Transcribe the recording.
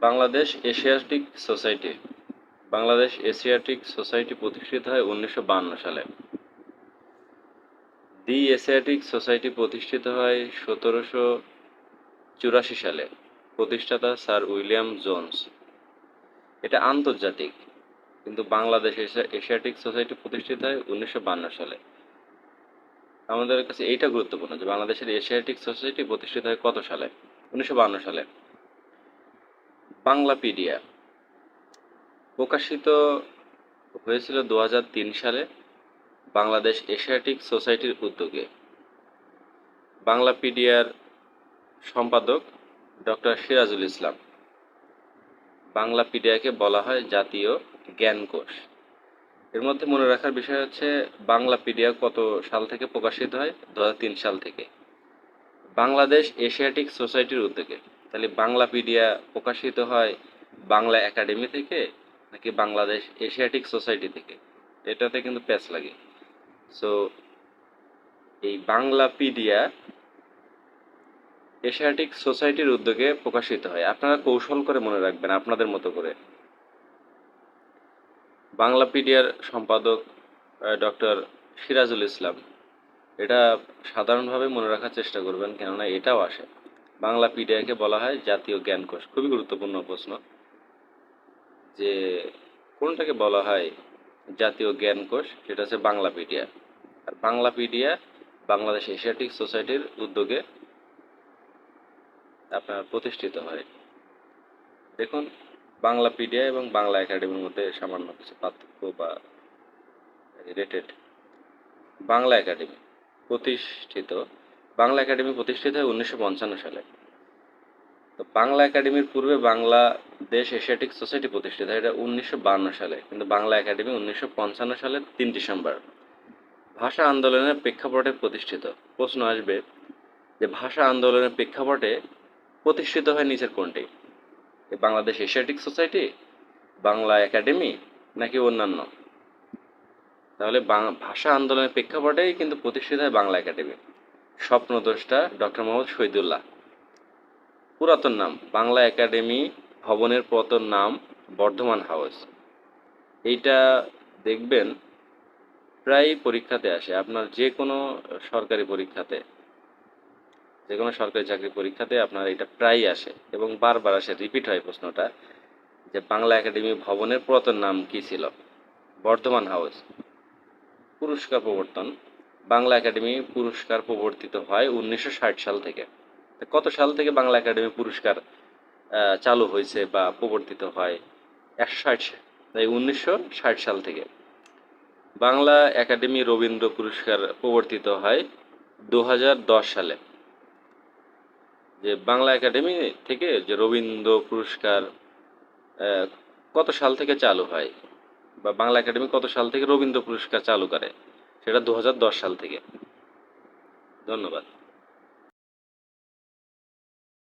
Bangladesh Asiatic society, Bangladesh Asiatic society প্রতিষ্ঠিত হয় উনিশশো সালে। দি এশিয়াটিক সোসাইটি প্রতিষ্ঠিত হয় সতেরোশো চুরাশি সালে, প্রতিষ্ঠাতা স্যার উইলিয়াম জোনস। এটা আন্তর্জাতিক, কিন্তু বাংলাদেশ এশিয়া- এশিয়াটিক সোসাইটি প্রতিষ্ঠিত হয় উনিশশো সালে। আমাদের কাছে এইটা গুরুত্বপূর্ণ যে বাংলাদেশের এশিয়াটিক সোসাইটি প্রতিষ্ঠিত হয় কত সালে? উনিশশো সালে। বাংলাপিডিয়া। প্রকাশিত হয়েছিল দু হাজার তিন সালে বাংলাদেশ এশিয়াটিক সোসাইটির উদ্যোগে। বাংলাপিডিয়ার সম্পাদক ডক্টর সিরাজুল ইসলাম। বাংলাপিডিয়াকে বলা হয় জাতীয় জ্ঞানকোষ এর মধ্যে মনে রাখার বিষয় হচ্ছে, বাংলাপিডিয়া কত সাল থেকে প্রকাশিত হয়? দু হাজার তিন সাল থেকে। বাংলাদেশ এশিয়াটিক সোসাইটির উদ্যোগে। তাহলে বাংলাপিডিয়া প্রকাশিত হয় বাংলা একাডেমি থেকে নাকি বাংলাদেশ এশিয়াটিক সোসাইটি থেকে? এটাতে কিন্তু প্যাচ লাগে। সো এই বাংলাপিডিয়া এশিয়াটিক সোসাইটির উদ্যোগে প্রকাশিত হয়। আপনারা কৌশল করে মনে রাখবেন, আপনাদের মতো করে। বাংলাপিডিয়ার সম্পাদক ডক্টর সিরাজুল ইসলাম। এটা সাধারণভাবে মনে রাখার চেষ্টা করবেন, কেননা এটাও আসে। বাংলাপিডিয়াকে বলা হয় জাতীয় জ্ঞানকোষ খুবই গুরুত্বপূর্ণ প্রশ্ন। যে কোনটাকে বলা হয় জাতীয় জ্ঞানকোষ সেটা হচ্ছে বাংলাপিডিয়া আর বাংলাপিডিয়া বাংলাদেশ এশিয়াটিক সোসাইটির উদ্যোগে আপনার প্রতিষ্ঠিত হয়। দেখুন বাংলাপিডিয়া এবং বাংলা একাডেমির মধ্যে সামান্য কিছু পার্থক্য বা রিলেটেড বাংলা একাডেমি প্রতিষ্ঠিত বাংলা একাডেমি প্রতিষ্ঠিত হয় উনিশশো পঞ্চান্ন সালে। তো বাংলা একাডেমির পূর্বে বাংলাদেশ এশিয়াটিক সোসাইটি প্রতিষ্ঠিত হয়, এটা উনিশশো সালে। কিন্তু বাংলা একাডেমি উনিশশো সালের তিন ডিসেম্বর। ভাষা আন্দোলনের প্রেক্ষাপটে প্রতিষ্ঠিত। প্রশ্ন আসবে যে ভাষা আন্দোলনের প্রেক্ষাপটে প্রতিষ্ঠিত হয় নিচের কোনটি? Bangladesh Asiatic society, Bangla academy নাকি অন্যান্য? তাহলে ভাষা আন্দোলনের প্রেক্ষাপটেই কিন্তু প্রতিষ্ঠিত হয় বাংলা একাডেমি। স্বপ্নদ্রষ্টা ডক্টর মোহাম্মদ শহীদুল্লাহ। পুরাতন নাম, বাংলা একাডেমি ভবনের পুরাতন নাম বর্ধমান হাউস। এইটা দেখবেন, প্রায় পরীক্ষাতে আসে। আপনার যে কোনো সরকারি পরীক্ষাতে যে কোনো সরকারি চাকরি পরীক্ষাতে আপনার এটা প্রায় আসে এবং বারবার আসে। রিপিট হয় প্রশ্নটা যে, বাংলা একাডেমি ভবনের পুরাতন নাম কি ছিল? বর্ধমান হাউস। পুরস্কার প্রবর্তন। বাংলা একাডেমি পুরস্কার প্রবর্তিত হয় উনিশশো ষাট সাল থেকে। কত সাল থেকে বাংলা একাডেমি পুরস্কার চালু হয়েছে বা প্রবর্তিত হয়? একশো ষাট তাই উনিশশো ষাট সাল থেকে বাংলা একাডেমি রবীন্দ্র পুরস্কার প্রবর্তিত হয় দু হাজার দশ সালে। যে বাংলা একাডেমি থেকে যে রবীন্দ্র পুরস্কার কত সাল থেকে চালু হয়? বা বাংলা একাডেমি কত সাল থেকে রবীন্দ্র পুরস্কার চালু করে? সেটা দু হাজার দশ সাল থেকে। ধন্যবাদ।